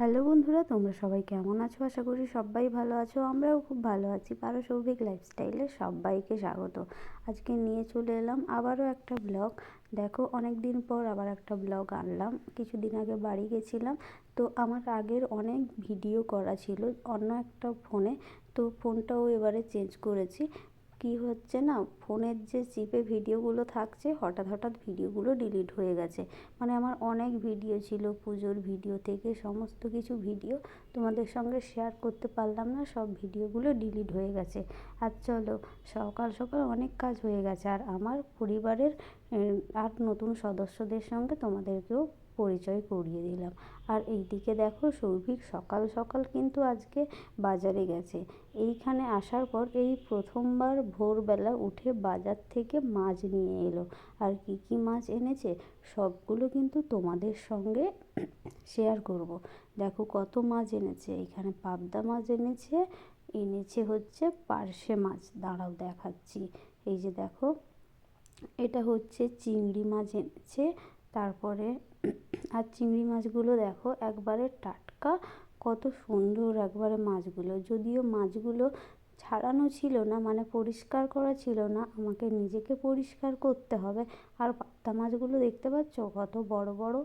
Hello বন্ধুরা, তোমরা সবাই কেমন আছো? আশা করি সবাই ভালো আছো, আমরাও খুব ভালো আছি। পারো সৌভিক লাইফস্টাইলে সবাইকে স্বাগত। আজকে নিয়ে চলে এলাম আবারও একটা ব্লগ দেখো অনেক দিন পর আবার একটা ব্লগ আনলাম। কিছুদিন আগে বাড়ি গেছিলাম, তো আমার আগের অনেক ভিডিও করা ছিল অন্য একটা ফোনে তো ফোনটাও এবারে চেঞ্জ করেছি। কি হচ্ছে না? ফোনের যে চিপে ভিডিওগুলো থাকছে, হঠাৎ হঠাৎ ভিডিওগুলো ডিলিট হয়ে গেছে। মানে আমার অনেক ভিডিও ছিল, পুজোর ভিডিও থেকে সমস্ত কিছু ভিডিও তোমাদের সঙ্গে শেয়ার করতে পারলাম না, সব ভিডিওগুলো ডিলিট হয়ে গেছে। আর চলো, সকাল সকাল অনেক কাজ হয়ে গেছে। আর আমার পরিবারের আর নতুন সদস্যদের সঙ্গে তোমাদেরকেও পরিচয় করিয়ে দিলাম। আর এইদিকে দেখো সৌভিক সকাল সকাল কিন্তু আজকে বাজারে গেছে। এইখানে আসার পর এই প্রথমবার ভোরবেলা উঠে বাজার থেকে মাছ নিয়ে এলো। আর কি কি মাছ এনেছে সবগুলো কিন্তু তোমাদের সঙ্গে শেয়ার করব। দেখো কত মাছ এনেছে এখানে পাবদা মাছ এনেছে এনেছে হচ্ছে পার্শে মাছ। দাঁড়াও দেখাচ্ছি। এই যে দেখো, এটা হচ্ছে চিংড়ি মাছ এনেছে, তারপরে আর চিংড়ি মাছগুলো দেখো, একবারে টাটকা, কত সুন্দর একবারে মাছগুলো। যদিও মাছগুলো ছাড়ানো ছিল না মানে পরিষ্কার করা ছিল না, আমাকে নিজেকে পরিষ্কার করতে হবে। আর পাত্তা মাছগুলো দেখতে পাচ্ছ? কত বড় বড়।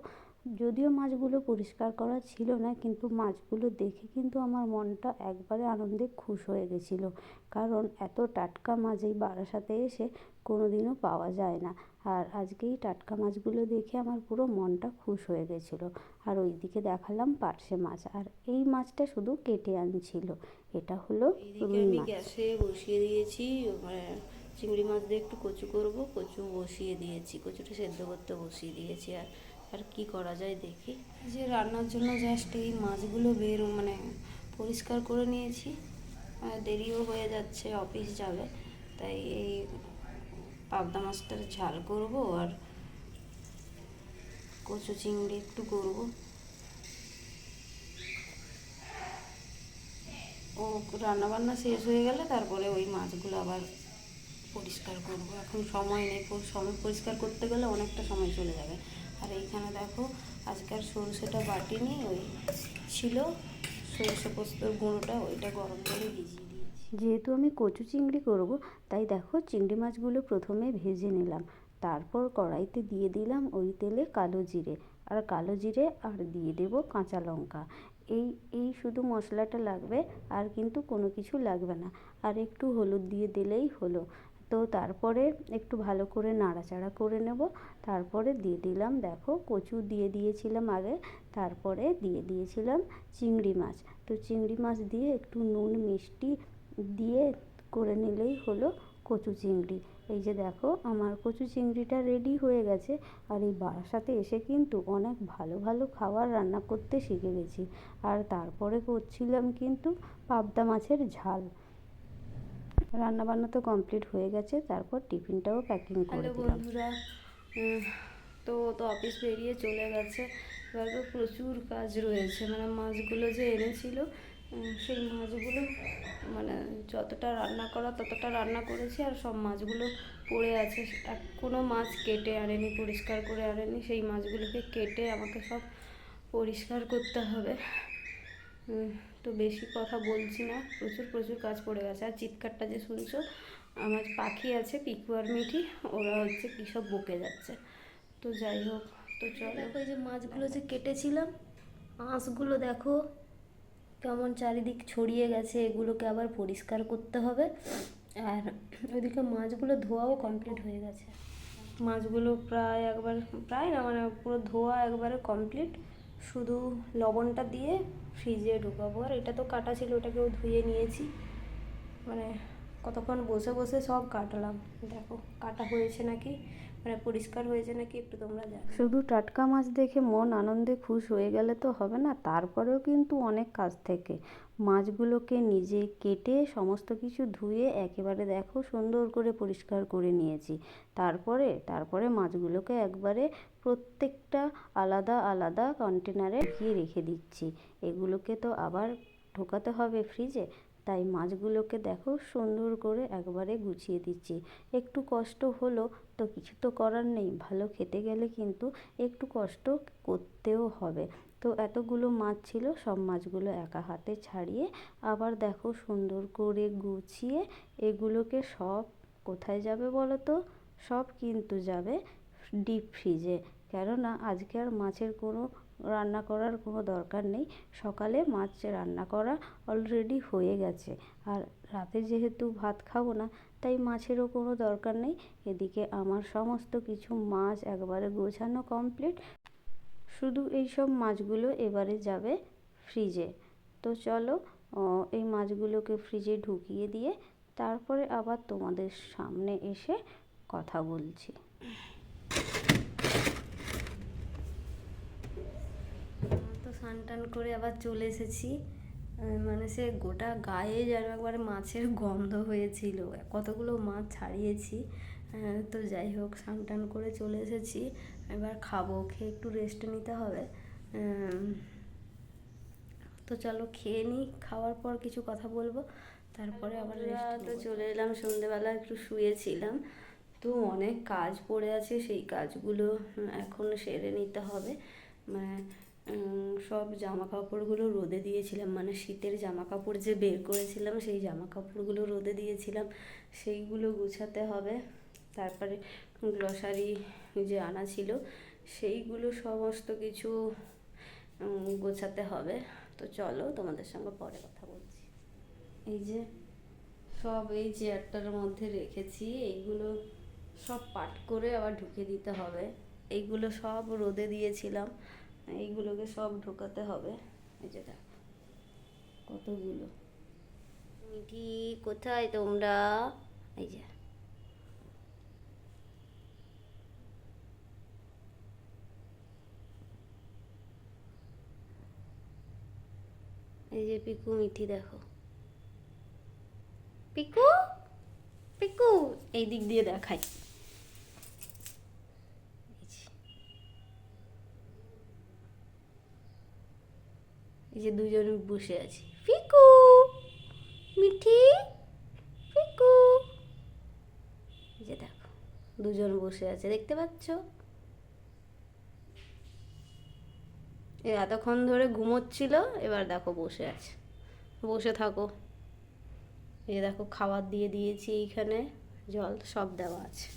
যদিও মাছগুলো পরিষ্কার করা ছিল না, কিন্তু মাছগুলো দেখে কিন্তু আমার মনটা একবারে আনন্দে খুশ হয়ে গেছিল। কারণ এত টাটকা মাছ এই বারাসাতে এসে কোনো দিনও পাওয়া যায় না। আর আজকে এই টাটকা মাছগুলো দেখে আমার পুরো মনটা খুশ হয়ে গেছিল। আর ওইদিকে দেখালাম পার্শে মাছ। আর এই মাছটা শুধু কেটে আনছিল। এটা হলো আমি গ্যাসে বসিয়ে দিয়েছি। মানে চিংড়ি মাছ দিয়ে একটু কচু করব কচু বসিয়ে দিয়েছি। কচুটা সেদ্ধ করতে বসিয়ে দিয়েছি। আর আর কি করা যায় দেখি। যে রান্নার জন্য জাস্ট এই মাছগুলো বের মানে পরিষ্কার করে নিয়েছি। আর দেরিও হয়ে যাচ্ছে অফিস যাবে। তাই এই পাবদা মাছটার ঝাল করব আর কচু চিংড়ি একটু করব। ও রান্না বান্না শেষ হয়ে গেলে তারপরে ওই মাছগুলো আবার পরিষ্কার করব। এখন সময় নেই সময় পরিষ্কার করতে গেলে অনেকটা সময় চলে যাবে। আর এইখানে দেখো আজকাল সরষেটা বাটিনি ওই ছিল সরষে পোস্তর গুঁড়োটা, ওইটা গরম করে দিয়েছি যেহেতু আমি কচু চিংড়ি করব, তাই দেখো চিংড়ি মাছগুলো প্রথমে ভেজে নিলাম। তারপর কড়াইতে দিয়ে দিলাম ওই তেলে কালো জিরে। আর কালো জিরে আর দিয়ে দেব কাঁচা লঙ্কা। এই এই শুধু মশলাটা লাগবে, আর কিন্তু কোনো কিছু লাগবে না। আর একটু হলুদ দিয়ে দিলেই হলো। তো তারপরে একটু ভালো করে নাড়াচাড়া করে নেব। তারপরে দিয়ে দিলাম, দেখো কচু দিয়ে দিয়েছিলাম আগে। তারপরে দিয়ে দিয়েছিলাম চিংড়ি মাছ। তো চিংড়ি মাছ দিয়ে একটু নুন, মিষ্টি দিয়ে করে নিলেই হলো কচু চিংড়ি। এই যে দেখো আমার কচু চিংড়িটা রেডি হয়ে গেছে। আর এই বারাসাতে এসে কিন্তু অনেক ভালো ভালো খাবার রান্না করতে শিখে গেছি। আর তারপরে করছিলাম কিন্তু পাবদা মাছের ঝাল। রান্নাবান্না তো কমপ্লিট হয়ে গেছে তারপর টিফিনটাও প্যাকিং করে দিলাম। বন্ধুরা তো তো অফিস বেরিয়ে চলে গেছে। এবার তো প্রচুর কাজ রয়েছে। মানে মাছগুলো যে এনেছিল সেই মাছগুলো মানে যতটা রান্না করা ততটা রান্না করেছি আর সব মাছগুলো পড়ে আছে। এক কোনো মাছ কেটে আনেনি, পরিষ্কার করে আনেনি, সেই মাছগুলোকে কেটে আমাকে সব পরিষ্কার করতে হবে। তো বেশি কথা বলছি না, প্রচুর প্রচুর কাজ পড়ে গেছে। আর চিৎকারটা যে শুনছো, আমার পাখি আছে, পিকু আর মিঠি, ওরা হচ্ছে কী সব বকে যাচ্ছে। তো যাই হোক, তো চলো। এই যে মাছগুলো যে কেটেছিলাম আঁশগুলো দেখো কেমন চারিদিক ছড়িয়ে গেছে, এগুলোকে আবার পরিষ্কার করতে হবে। আর ওইদিকে মাছগুলো ধোয়াও কমপ্লিট হয়ে গেছে। মাছগুলো প্রায় একবার, প্রায় না মানে পুরো ধোয়া একবারে কমপ্লিট শুধু লবণটা দিয়ে ফ্রিজে ঢুকাবো। আর এটা তো কাটা ছিল ওটাকেও ধুয়ে নিয়েছি। মানে কতক্ষণ বসে বসে সব কাটলাম। দেখো, কাটা হয়েছে নাকি? মানে পরিষ্কার হয়েছে নাকি একটু তোমরা জানো? শুধু টাটকা মাছ দেখে মন আনন্দে খুশ হয়ে গেলে তো হবে না, তারপরেও কিন্তু অনেক কাজ থেকে। মাছগুলোকে নিজে কেটে সমস্ত কিছু ধুয়ে একেবারে দেখো সুন্দর করে পরিষ্কার করে নিয়েছি। তারপরে তারপরে মাছগুলোকে একবারে প্রত্যেকটা আলাদা আলাদা কন্টেনারে ঢুকিয়ে রেখে দিচ্ছি। এগুলোকে তো আবার ঢোকাতে হবে ফ্রিজে তাই মাছগুলোকে দেখো সুন্দর করে একবারে গুছিয়ে দিচ্ছি। একটু কষ্ট হলো তো কিছু তো করার নেই, ভালো খেতে গেলে কিন্তু একটু কষ্ট করতেও হবে। তো এতগুলো মাছ ছিল, সব মাছগুলো একা হাতে ছাড়িয়ে আবার দেখো সুন্দর করে গুছিয়ে এগুলোকে সব কোথায় যাবে বলো তো? সব কিন্তু যাবে ডিপ ফ্রিজে। কেননা আজকে আর মাছের কোনো রান্না করার কোনো দরকার নেই। সকালে মাছ রান্না করা অলরেডি হয়ে গেছে। আর রাতে যেহেতু ভাত খাব না, তাই মাছেরও কোনো দরকার নেই। এদিকে আমার সমস্ত কিছু মাছ একবারে গোছানো কমপ্লিট শুধু এই সব মাছগুলো এবারে যাবে ফ্রিজে তো চলো এই মাছগুলোকে ফ্রিজে ঢুকিয়ে দিয়ে তারপরে আবার তোমাদের সামনে এসে কথা বলছি তো স্নান টান করে আবার চলে এসেছি। মানে সে গোটা গায়ে যেন একবারে মাছের গন্ধ হয়েছিল। কতগুলো মাছ ছাড়িয়েছি। তো যাই হোক স্নান টান করে চলে এসেছি। এবার খাব খেয়ে একটু রেস্ট নিতে হবে। তো চলো খেয়ে নিই খাওয়ার পর কিছু কথা বলব। তারপরে আবার তো চলে এলাম সন্ধেবেলা একটু শুয়েছিলাম। তো অনেক কাজ পড়ে আছে সেই কাজগুলো এখন সেরে নিতে হবে। মানে সব জামা কাপড়গুলো রোদে দিয়েছিলাম। মানে শীতের জামা কাপড় যে বের করেছিলাম, সেই জামা কাপড়গুলো রোদে দিয়েছিলাম। সেইগুলো গুছাতে হবে। তারপরে গ্লসারি যে আনা ছিল, সেইগুলো সমস্ত কিছু গোছাতে হবে। তো চলো তোমাদের সঙ্গে পরে কথা বলছি। এই যে সব এই চেয়ারটার মধ্যে রেখেছি। এইগুলো সব পাট করে আবার ঢুকে দিতে হবে। এইগুলো সব রোদে দিয়েছিলাম। এইগুলোকে সব ঢোকাতে হবে। এই যে দেখো, কতগুলো। মিঠি কোথায় তোমরা? এই যে। এই যে পিকু মিঠি, দেখো। পিকু? পিকু, এই দিক দিয়ে দেখাই। এই যে দুজন বসে আছি। পিকু মিঠি এই যে দেখো, দুজন বসে আছে, দেখতে পাচ্ছ? এতক্ষণ ধরে ঘুমোচ্ছিল, এবার দেখো বসে আছে। বসে থাকো। এই দেখো, খাবার দিয়ে দিয়েছি এইখানে, জল সব দেওয়া আছে।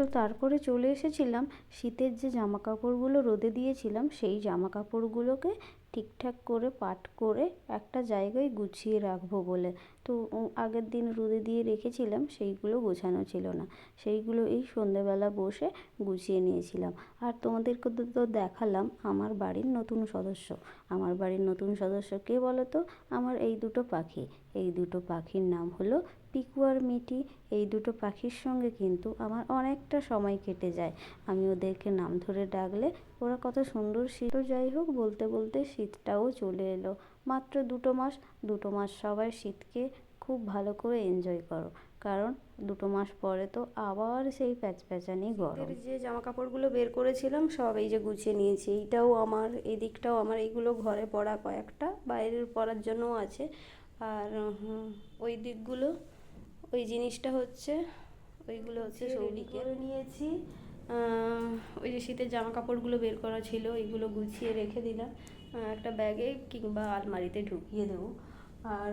তো তারপরে চলে এসেছিলাম। শীতের যে জামা কাপড়গুলো রোদে দিয়েছিলাম, সেই জামা কাপড়গুলোকে ঠিকঠাক করে পাট করে একটা জায়গায় গুছিয়ে রাখব বলে। তো আগের দিন রোদে দিয়ে রেখেছিলাম, সেইগুলো গোছানো ছিল না। সেইগুলো এই সন্ধেবেলা বসে গুছিয়ে নিয়েছিলাম। আর তোমাদেরকে তো দেখালাম, আমার বাড়ির নতুন সদস্য। আমার বাড়ির নতুন সদস্য কে বলো তো আমার এই দুটো পাখি। এই দুটো পাখির নাম হলো পিকু আর মিটি এই দুটো পাখির সঙ্গে কিন্তু আমার অনেকটা সময় কেটে যায়। আমি ওদেরকে নাম ধরে ডাকলে ওরা কত সুন্দর শীত। যাই হোক, বলতে বলতে শীতটাও চলে এলো। মাত্র দুটো মাস দুটো মাস সবাই শীতকে খুব ভালো করে এনজয় করো। কারণ দুটো মাস পরে তো আবার সেই প্যাচপ্যাচানি গরম। যে জামা কাপড়গুলো বের করেছিলাম সব এই যে গুছিয়ে নিয়েছি। এইটাও আমার এই দিকটাও আমার এইগুলো ঘরে পড়া কয়েকটা বাইরের পরার জন্যও আছে। আর ওই দিকগুলো ওই জিনিসটা হচ্ছে ওইগুলো হচ্ছে সৌলিকে নিয়েছি। ওই যে শীতের জামা কাপড়গুলো বের করা ছিল এইগুলো গুছিয়ে রেখে দিলাম। একটা ব্যাগে কিংবা আলমারিতে ঢুকিয়ে দেবো। আর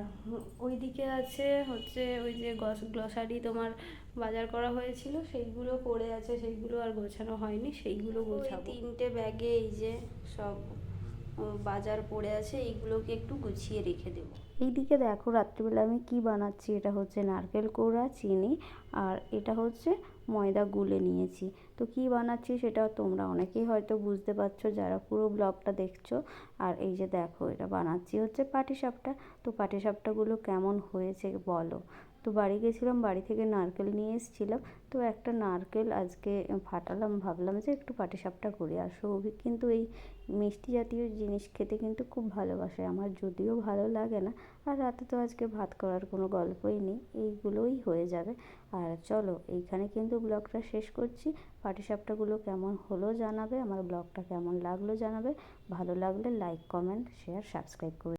ওই দিকে আছে হচ্ছে ওই যে গস গ্লসারি তোমার বাজার করা হয়েছিল সেইগুলো পড়ে আছে সেইগুলো আর গোছানো হয়নি সেইগুলো গোছাবো। তিনটে ব্যাগে এই যে সব বাজার পড়ে আছে, এইগুলোকে একটু গুছিয়ে রেখে দেবো। এইদিকে দেখো, রাত্রিবেলা আমি কি বানাচ্ছি, এটা হচ্ছে নারকেল কোড়া চিনি, আর এটা হচ্ছে ময়দা গুলে নিয়েছি। তো কি বানাচ্ছি সেটা তোমরা অনেকেই হয়তো বুঝতে পারছ, যারা পুরো ব্লগটা দেখছ। আর এই যে দেখো, এটা বানাচ্ছি হচ্ছে পাটিসাপটা। তো পাটিসাপটাগুলো কেমন হয়েছে বলো। তো বাড়ি গেছিলাম, বাড়ি থেকে নারকেল নিয়ে এসেছিলাম। তো একটা নারকেল আজকে ফাটালাম, ভাবলাম যে একটু পাটিসাপটা করি আর সৌভিক কিন্তু এই মিষ্টি জাতীয় জিনিস খেতে কিন্তু খুব ভালোবাসে, আমার যদিও ভালো লাগে না। আর রাতে তো আজকে ভাত করার কোনো গল্পই নেই, এইগুলোই হয়ে যাবে। আর চলো, এইখানে কিন্তু ব্লগটা শেষ করছি। পাটিসাপটাগুলো কেমন হলো জানাবে, আমার ব্লগটা কেমন লাগল জানাবে। ভালো লাগলে লাইক, কমেন্ট, শেয়ার, সাবস্ক্রাইব করে